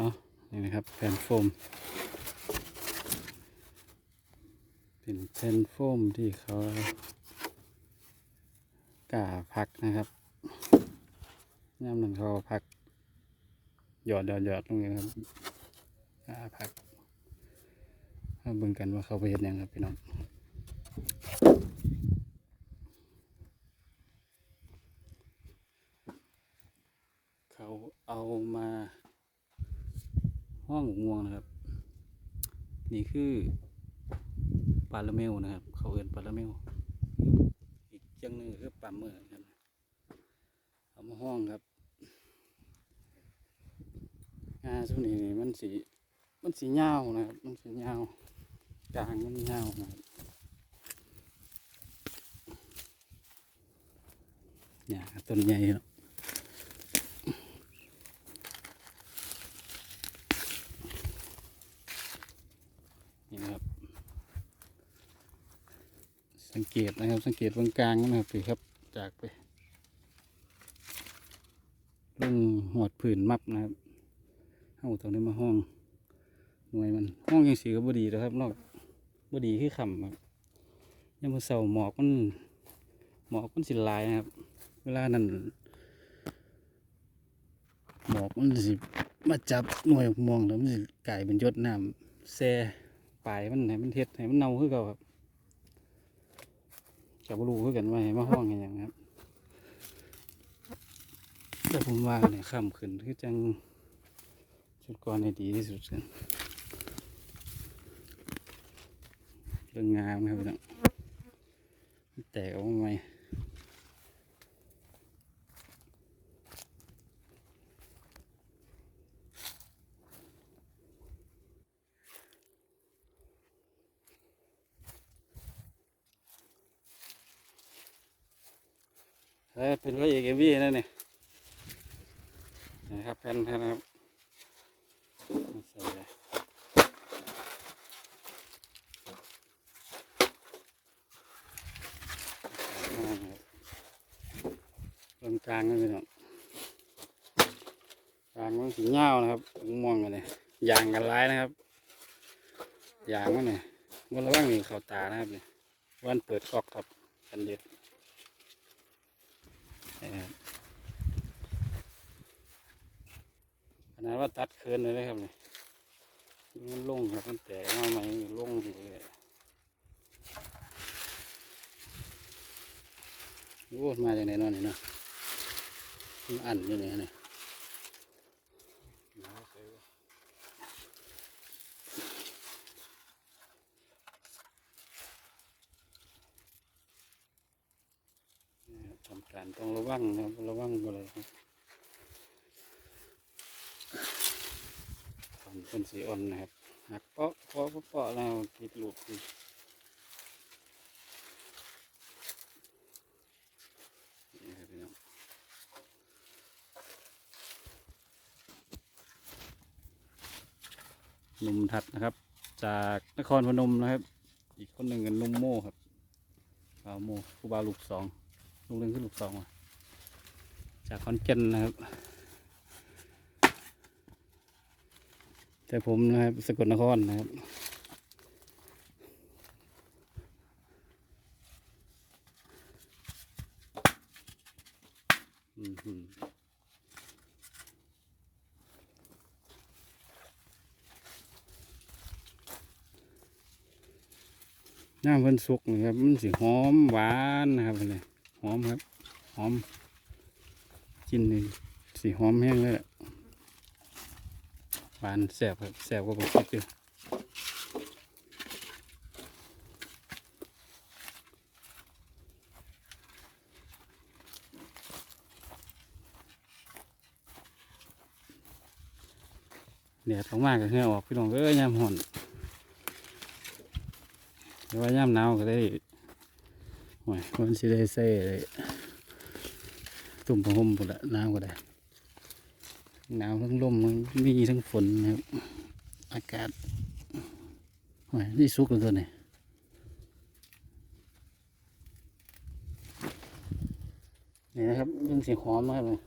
อ๋อนี่นะครับแผ่นโฟม เป็นแผ่นโฟมที่เขากาพักนะครับย่ามนั้นเขาพัก หยอดหยอดหยอดลงเลยนะครับกาพักมาเบิ่งกันว่าเขาไปเห็นยังครับพี่น้อง เขาเอามาห้องม่วงนะครับ นี่คือปลาละเมลนะครับ เขาเอินปลาละเมลอีกอย่างหนึงคือปลาเมื่อครับเอามาห้องครับงาสุนี้นี่มันสีมันสีเงานะครับ มันสีเงากลางมันเงานะครับเนี่ยต้นใหญ่เนาะ นี่นะครับ สังเกตนะครับ สังเกตตรงกลางนะครับพี่ครับ จากไปลงหอดผื่นมับนะครับเอาตรงนี้มาห้องหน่วยมันห้องยังสีก็บดีนะครับนอกบดีคือขำครับยังมาเสาหมอกมันหมอกมันสิลายนะครับ เวลานั้นหมอกมันสิมาจับหน่วยมองแล้วมันสิกลายเป็นยศน้ำแซ่ ปลายมันให้มันเท็ดให้มันเน่าคือเก่าครับจับรู้คือกันว่าให้มาห้องอย่างครับแต่ผมว่าเนี่ยข้ามขึ้นคือจังชุดก่อนในดีที่สุดกันเรื่องงามนะครับพี่น้องมันแตกออกมาใหม่ อเป็นพระเอกเอวีนั่นนี่นะครับแผ่นแผ่นครับมาใส่เลยครับตรงกลางนั่นเป็นกลางมันสีเงานะครับม่วงกันเลยยางกันร้ายนะครับยางมันเนี่ยมันระวังนี่เข้าตานะครับเนี่ยวันเปิดกอกครับกันเด็ด นะครับขนาด ว่าตัดเคินเลยนะครับเนี่ยมันลงครับมันแตกมาใหม่ลงอยู่เลยโอ้มาจากไหนเนอนนี่เนะมันอันอยู่นี่นี่ทำการต้องระวังนะครับระวังอะไรครับทำ เป็นสีอ่อนนะครับหักเปาะเปาะเปาะเปาะแล้วติดลูกนี่นี่ครับพี่น้องหนุ่มทัดนะครับ จากนครพนมนะครับ อีกคนหนึ่งกันนุ่มโม่ครับบาวโม่ครูบาลูกสองลูกหนึ่งขึ้นลูกสองว่ะจากคอนเจนนะครับ แต่ผมนะครับสกลนครนะครับ น้ำเพิ่นสุกนะครับ มันสิหอมหวานนะครับอันนี้หอมครับ หอม กินนี่สีหอมแห้งเลยแหละานแสบครับแสบกว่าผมคิดอยู่เดี๋ยวต้องมากกับเหงื่อออกพี่น้องเอ้ยยามห่อนหรือว่ายามหนาวก็ได้โอ้ยมันสิได้ใส่เลยตุ่มผ้าห่มหมดละนาวก็ได้ หนาวทั้งลมมีทั้งฝนนะครับ อากาศโอ้ยนี่สุกแล้วตัวนี้นี่นะครับยังเสียงหอมมากเลย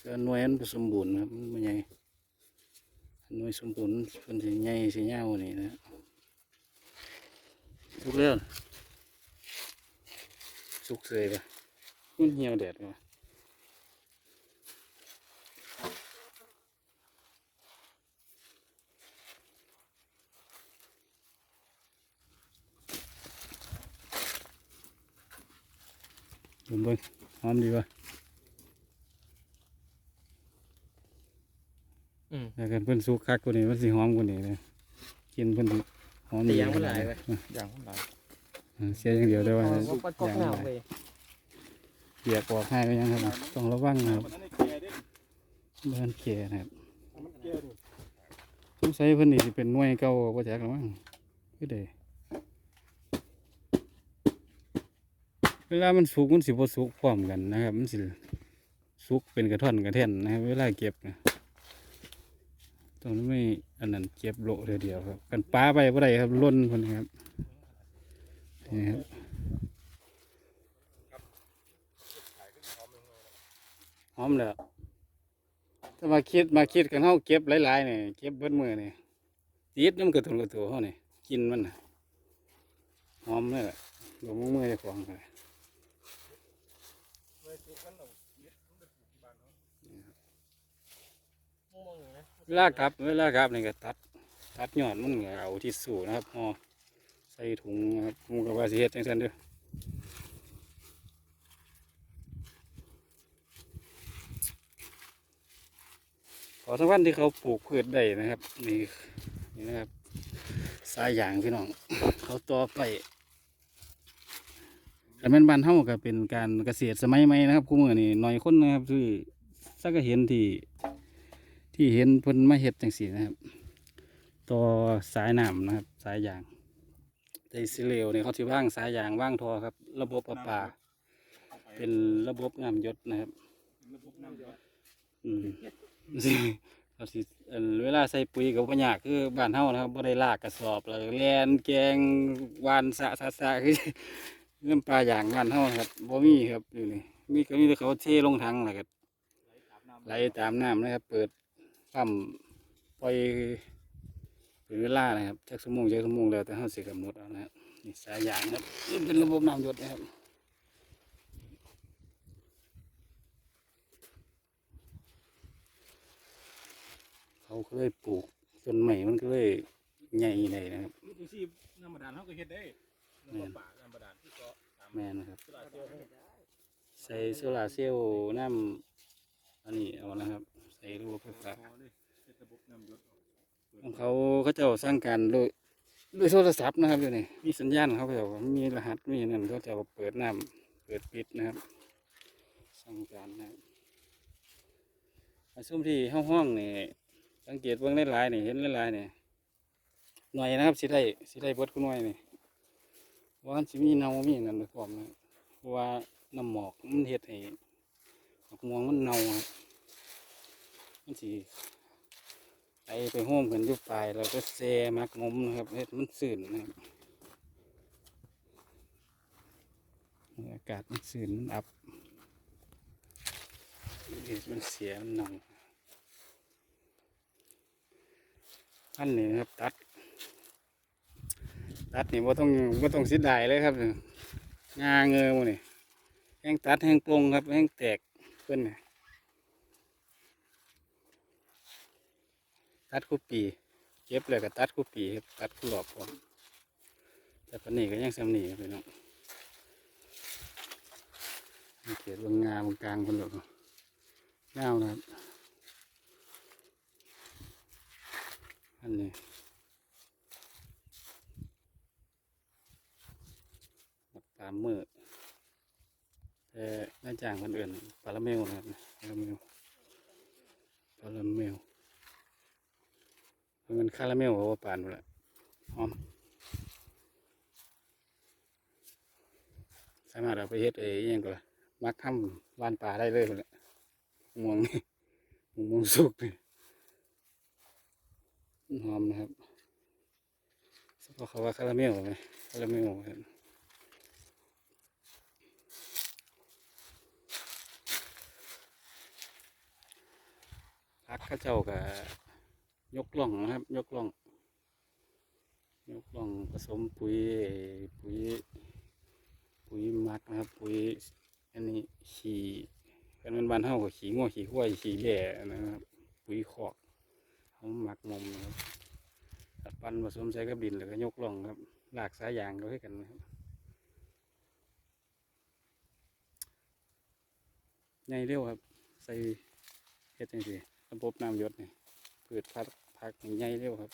แต่หน่วยมันสมบูรณ์ครับมันใหญ่หน่วยสมบูรณ์เพิ่นสิใหญ่สิยาวกว่านี่นะสุกแล้วสุกเสยปะมันเหี่ยวแดดปะ ดูเบิ่งหอมดีปะอืมแล้วกันเพิ่นสุกคักกว่านี้มันสิหอมกว่านี้เลยกินเพิ่นสิหอมแต่ดียังมันหลายเว้ยอะอย่างมันหลายอ่าเสียอย่างเดียวแต่ว่าเอาว่าปัดก๊อกอย่างหน้าหลายเลยเปียกออกให้ก็ยังครับต้องระวังนะครับมันนั่นแก่เด้บ้านแก่นะครับมันแก่นี่สงสัยเพิ่นนี่สิเป็นหน่วยเก่าบ่จักหรอมั้งคือเด้ เวลามันสุกมันสิบ่สุกพร้อมกันนะครับ มันสิสุกเป็นกระท่อนกระแท่นนะครับ เวลาเก็บนะต้องไม่อันนั้นเก็บโลเดียวเดียวครับ กันปลาไปบ่ได้ครับล้นเพิ่นครับนี่ครับหอมแล้วถ้ามาคิดมาคิดกันเฮาเก็บหลายๆนี่ยเก็บเบิดมือเนี่ยติดน้ำกระตุนกระตัวเฮานี่ยกินมันนะหอมเลยล่ะลงมือเจ้าของเลย เวลากลับเวลากลับนี่ก็ตัดตัดยอดมันเอาที่สูนะครับห่อใส่ถุงนะครับมูกับว่าสิเฮ็ดจังซั่นเด้อขอสำคัญที่เขาปลูกพืชได้นะครับ นี่นี่นะครับสายยางพี่น้อง เขาต่อไปแต่แม่นบ้านเฮาก็เป็นการเกษตรสมัยใหม่นะครับคู่มือนี่หน้อยคนนะครับที่สักก็เห็นที่ ที่เห็นเพิ่นมาเฮ็ดจังสีนะครับ ต่อสายน้ำนะครับ สายยางในสิเลวเนี่ยเขาที่ว่างสายยางว่างทอครับ ระบบประปา เป็นระบบน้ำยศนะครับอืมเขาสิเอิ่นเวลาใส่ปุ๋ยกับปัญญาคือบ้านเฮานะครับบ่ได้ลากกระสอบแล้วแลนแกงวานสะสะสะคือเรื่องปลาอย่างบ้านเฮานะครับบ่มีครับอยู่นี่มีก็มีแต่เขาเทลงถังแล้วก็ไหลตามน้ำนะครับ เปิด ปั๊มปล่อยเป็นเวลานะครับจักสมงจักสมงแล้วแต่เขาสิกำหนดเอานะครับนี่สายยางครับนี่เป็นระบบน้ำหยดนะครับเขาก็เลยปลูกต้นใหม่มันก็เลยใหญ่เลยนะครับนี่คือชีพน้ำบาดาลเขาก็เฮ็ดได้น้ำป่าน้ำบาดาลที่เกาะตามแม่นะครับตลาดเดียวให้ใส่โซลาร์เซลล์น้ำอันนี้เอานะครับ ใส่ระบบไฟฟ้าพอเลยเฮ็ดระบบน้ำหยดของเขาเขาเจ้าสร้างการโดยโดยโทรศัพท์นะครับอยู่นี่มีสัญญาณเขาเจ้ามีรหัสมีนั่นเขาเจ้าเปิดน้ำเปิดปิดนะครับสั่งการนะครับอาซุ่มที่ห้องห้องๆนี่สังเกตเบื้องหลายๆนี่เห็นหลายๆนี่หน่อยนะครับสิได้สิได้เบิดกูหน่อยนี่ว่ามันสิมีเนามีนั่นไปพร้อมนะครับเพราะว่าน้ำหมอกมันเฮ็ดให้ดอกม่วงมันเน่าครับ มันสิไปไปโฮมกันอยู่ปลายเราก็แซมักงมนะครับเฮ็ดมันสื่นนะครับอากาศมันสื่นมันอับเฮ็ดมันเสียมันหนองอันนี้นะครับตัด ตัดนี่ว่าต้องว่าต้องสิดายเลยครับงาเงยหมดนี่แห้งตัดแห้งปลงครับแห้งแตกเพื่อนนี่ ตัดคู่ปี เก็บเลยก็ตัดคู่ปีครับตัดคู่หลอกพร้อมแต่ปนี้ก็ยังสำนีครับพี่น้องเขียนบางงาบางกลางคนหลอกเงานะครับอันนี้บักตามมือแต่หน้าจางคนอื่นปลาละเมลนะครับปลาละเมลปลาละเมล มันคาราเมลว่าปานหมดละหอม สามารถเอาไปเฮ็ดเอยังก็ล่ะมักทำวานป่าได้เลยหมดละม่วงนี่ม่วงสุกนี่หอมนะครับเพราะเขาว่าคาราเมลไหมคาราเมลครับเข้าเจ้าก็ ยกล่องนะครับ ยกล่อง ยกล่องผสมปุ๋ยปุ๋ยปุ๋ยหมักนะครับ ปุ๋ยอันนี้ขี่กันเป็นบ้านเฮาก็ขี่งัวขี่ควยขี่แย่นะครับ ปุ๋ยคอกเอาหมักนมนะครับตัดปั้นผสมใส่กับดินแล้วก็ยกล่องครับหลากสายยางก็ให้กันนะครับใหญ่เร็วครับ ใส่เฮ็ดจังซี่ระบบน้ำหยศนี่ พืชพักพักนี่ใหญ่เร็วครับ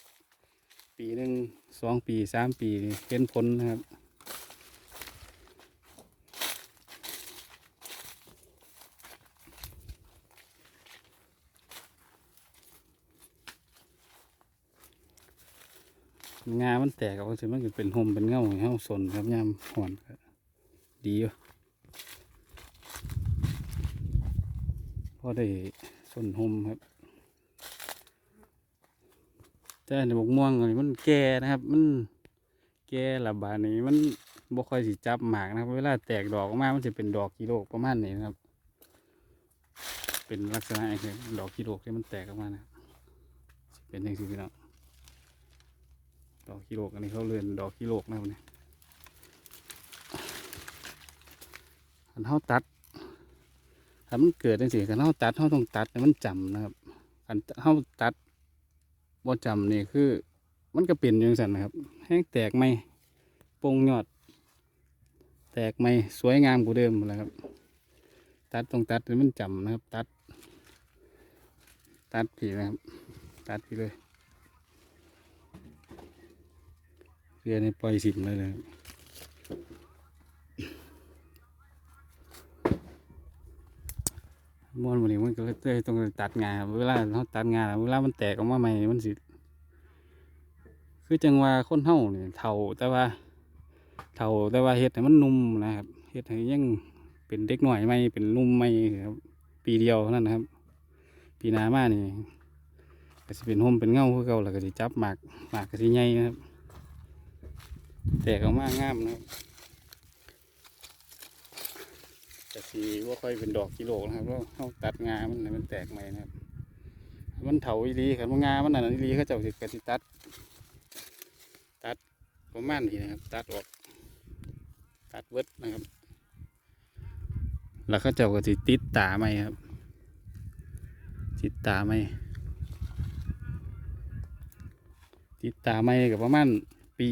ปีหนึ่งสองปีสามปีเห็นผลนะครับงามันแตกออกสิมันก็เป็นหมเป็นเงาเฮาสนครับยามห่อนดีอยู่พอได้สนหมครับ แต่ในบกม่วงนี่มันแก่นะครับ มันแก่ระบาดนี้มันบ่ค่อยสิจับหมากนะครับ เวลาแตกดอกออกมา มันจะเป็นดอกกิโลกประมาณนี้นะครับ เป็นลักษณะไอ้ดอกกิโลกที่มันแตกออกมานะเป็นอย่างสิพี่น้องดอกกิโลกอันนี้เขาเรียนดอกกิโลกนะครับเนี่ยอันเท่าตัดถ้ามันเกิดจังสิกันเท่าตัดเท่าต้องตัดมันจำนะครับอันเท่าตัด บ่จำนี่คือ มันก็เปลี่ยนอย่างสันนะครับ แห้งแตกไหมโปงยอด แตกไหมสวยงามกว่าเดิมแล้วครับ ตัดตรงตัดให้มันจำนะครับ ตัด ตัดผีนะครับ ตัดผีเลยเรียนในปล่อยสิบเลยนะครับ ม้วนวันนี้มันก็เลยต้องตัดงาครับเวลาเขาตัดงาเวลามันแตกออกมาใหม่มันสิคือจังว่าคนเฮาเนี่ยเท่าแต่ว่าเท่าแต่ว่าเฮ็ดให้มันนุ่มนะครับเฮ็ดให้ยังเป็นเด็กหน่อยใหม่เป็นนุ่มใหม่ครับปีเดียวนั้นนะครับ ปีหน้ามานี่ก็สิเป็นห่มเป็นเงาคือเก่าแล้วก็สิจับหมากหมากก็สิใหญ่นะครับแตกออกมางามนะครับ แต่สีว่าค่อยเป็นดอกกิโลนะครับแล้วเขาตัดงามันให้มันแตกใหม่นะครับ มันเถาอีหลีครับมันงามันนั่นอีหลีเขาเจ้าสิกสิตัด ตัดประมาณนี้นะครับ ตัดออก ตัดเวิร์ดนะครับ แล้วเขาเจ้าก็สิติดตาไหมครับ ติดตาไหมติดตาไหมกับประมาณปี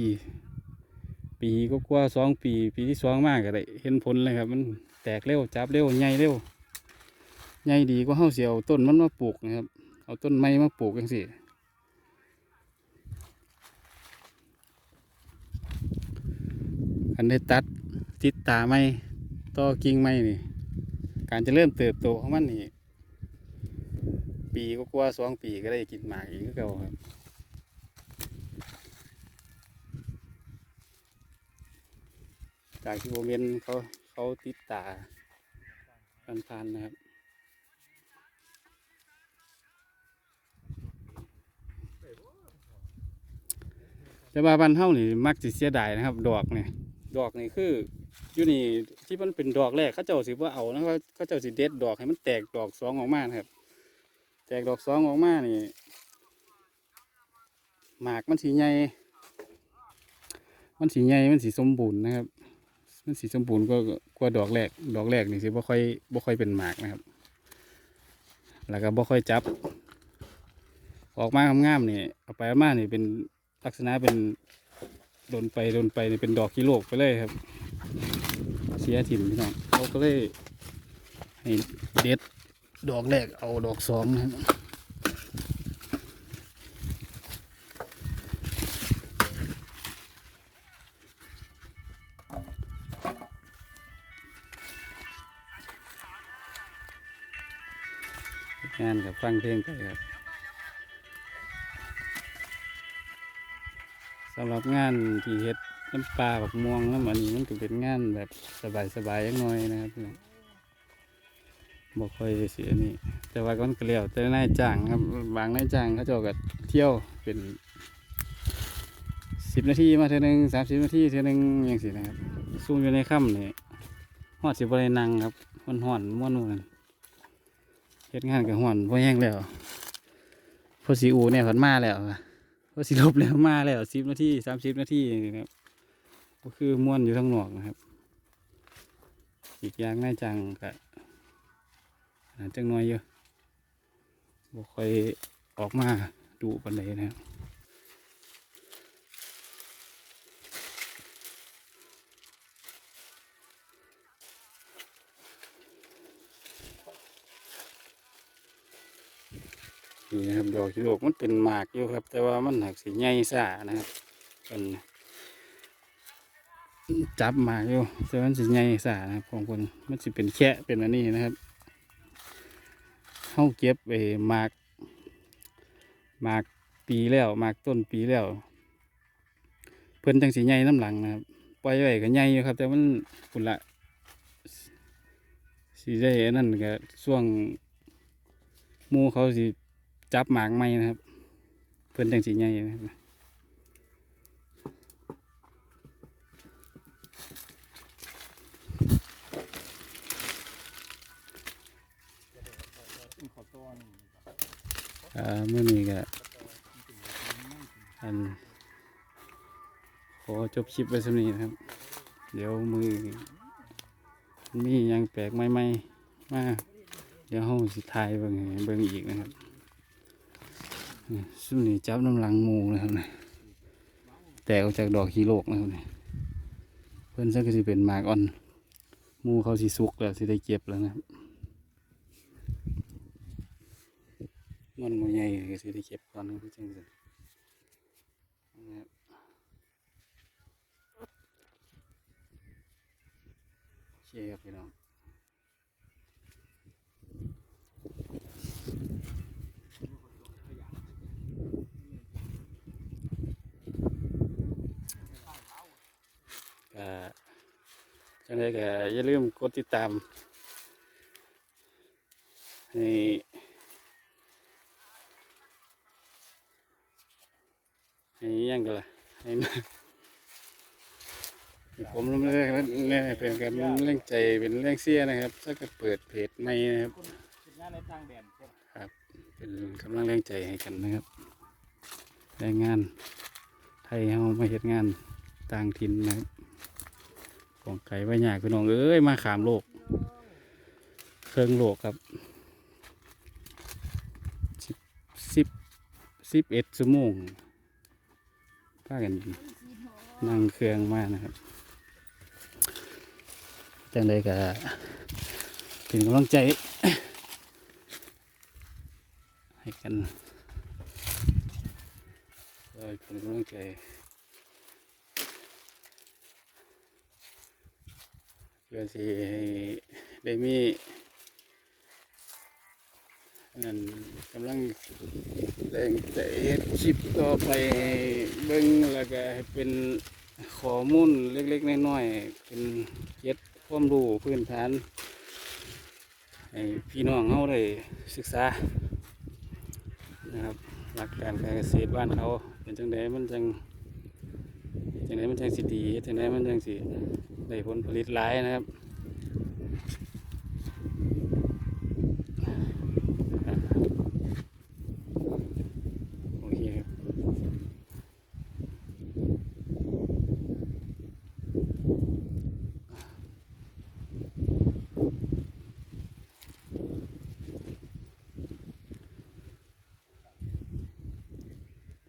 ปีก็กว่าสองปี ปีที่สองมากก็ได้เห็นผลเลยครับมัน แตกเร็วจับเร็วใหญ่เร็วใหญ่ดีก็เฮาเสียวต้นมันมาปลูกนะครับ เอาต้นไม้มาปลูกจังสิอันได้ตัดติดตาไม้ต่อกิ่งไม้นี่ การจะเริ่มเติบโตของมันนี่ ปีก็กว่าสองปีก็ได้กินหมากอีกคือเก่าครับจากที่ผมเห็นเขา เขาติดตาพันๆนะครับแต่ว่าบ้านเฮานี่มักสิเสียดายนะครับ ดอกนี่ดอกนี่คืออยู่นี่ที่มันเป็นดอกแรกเขาเจ้าสิว่าเอานะเขาเจ้าสิเด็ดดอกให้มันแตกดอกสองออกมานครับ แตกดอกสองออกมานี่หมากมันสีใหญ่มันสีใหญ่มันสีสมบูรณ์นะครับ มันสีสมบูก็กว่าดอกแรก ดอกแรกนี่สิบ่ค่อยบ่ค่อยเป็นหมากนะครับ แล้วก็บ่ค่อยจับ ออกมางามๆนี่เอาไปเอามานี่เป็นลักษณะเป็นโดนไปโดนไปนี่เป็นดอกกิโลกไปเลยครับ เสียถิ่นพี่น้องเขาก็เลยให้เด็ดดอกแรกเอาดอกสองนะครับ งานกับฟังเพลงไปครับสำหรับงานที่เฮ็ดน้ำปลาแบบม่วงน้ำอันนี้มันก็เป็นงานแบบสบายๆอยังน้อยนะครับพี่น้องบ่ค่อยเสียนี่แต่ว่าก็มันก็เลี้ยวแต่นายจ้างครับบางนายจ้างเขาจ้าก็เที่ยวเป็นสิบนาทีมาเท่านึงสามสิบนาทีเท่านึงอย่างสินะครับสู้อยู่ในค่ำนี่หอดสิบอะไรนั่งครับมันห่อนม้วนม่วน เฮ็ดงานกับห่อนพ่อแห้งแล้วพ่อสีอูเนี่ยผันมาแล้วพ่อสีลบแล้วมาแล้วสิบนาทีสามสิบนาทีนะครับก็คือม้วนอยู่ทั้งหนวกนะครับ อีกอย่างน่าจังกะจังน้อยเยอะบ่ค่อยออกมาดูปันเลยนะครับ นี่นะครับดอกชิโลกมันเป็นหมากอยู่ครับ แต่ว่ามันหักสีใหญ่ซ่านะครับเป็นจับหมากอยู่แต่วันสีใหญ่ซ่านะครับของคนมันสิเป็นแค่เป็นอันนี้นะครับเข้าเก็บไปหมากหมากปีแล้วหมากต้นปีแล้ว เพิ่นจังสีใหญ่น้ำหลังนะครับปล่อยไว้ก็ใหญ่อยู่ครับ แต่มันคุนละสีได้นั่นก็ช่วงมูเขาสิ จับหมากไม้นะครับ เพื่อนจังสีใหญ่นะครับอ่าเมื่อนี้ก็อันขอจบคลิปไว้สำนี้นะครับ เดี๋ยวมือมียังแปลกใหม่ๆมาเดี๋ยวห้องสิทายเบิ่งเบิ่งอีกนะครับ สุนี่จับน้ำหลังมูนะครับนะแตกออกจากดอกฮีโลกนะครับนี่เพื่อนซักก็สิเป็นหมากอ่อนมูเขาสิสุกแล้วสิได้เก็บแล้วนะครับมันมันใหญ่ก็สิได้เก็บก่อนนะครับจังสินะครับโอเคครับพี่น้อง ก็จังไดก็อย่าลืมกดติดตามให้ให้ยังกันล่ะให้มาผมเรื่องแล้เป็นการเร่งใจเป็นเร่งเสียนะครับ ถ้าเกิดเปิดเพจใหม่นะครับงานในต่างแดนครับ เป็นกำลังแรงใจให้กันนะครับแรงงานไทยเฮามาเฮ็ดงานต่างถิ่นนะครับ ของไก่ไว้ยากพี่น้องเอ้ยมาขามโลก เครื่องโลกครับสิบสิบสิบเอ็ดชั่วโมงพากันนั่งเครื่องมานะครับจังใดก็เป็นกำลังใจ ให้กันเออเป็นกำลังใจ พื่อที่ให้ได้มีนั่นกำลังแรงใจเฮ็ดคลิปต่อไปเบิ่งแล้วก็เป็นข้อมูลเล็กๆน้อยๆเป็นเก็ดความรู้พื้นฐานให้พี่น้องเขาได้ศึกษานะครับหลักการการเกษตรบ้านเขาเป็นจังไดมันจัง จังไดมันจังสิดีจังไดมันจังสิได้ผลผลิตหลายนะครับโอเคครับ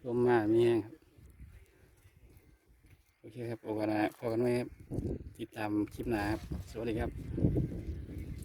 ลมมามีแห้งครับโอเคครับโอกาสหน้าพอกันไว้ครับ ติดตาม คลิปหน้าครับ สวัสดีครับ